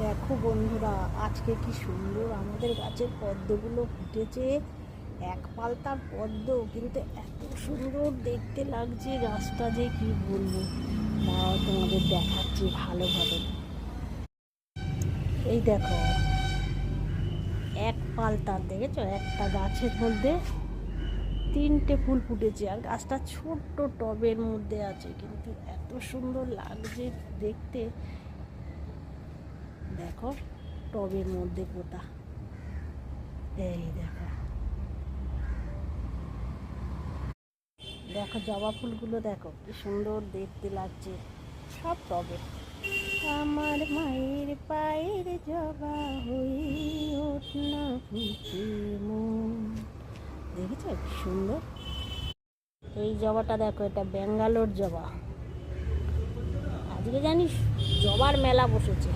দেখো বন্ধুরা, আজকে কি সুন্দর আমাদের গাছের পদ্মগুলো ফুটেছে। এক পালতার পদ্ম, কিন্তু এত সুন্দর দেখতে লাগছে গাছটা যে কি বলব। দাঁড়াও তোমাদের দেখাচ্ছি ভালোভাবে। এই দেখো, এক পালতার দেখেছ? একটা গাছের মধ্যে তিনটে ফুল ফুটেছে, আর গাছটা ছোট্ট টবের মধ্যে আছে, কিন্তু এত সুন্দর লাগছে দেখতে। দেখো, টবের মধ্যে পোতা। এই দেখো। দেখো জবা ফুলগুলো দেখো, কি সুন্দর দেখতে লাগছে। সব টবে। আমার মায়ের পায়ের জবা হই না দেখেছ কি সুন্দর? এই জবাটা দেখো, এটা ব্যাঙ্গালোর জবা। আজকে জানিস জবার মেলা বসেছে।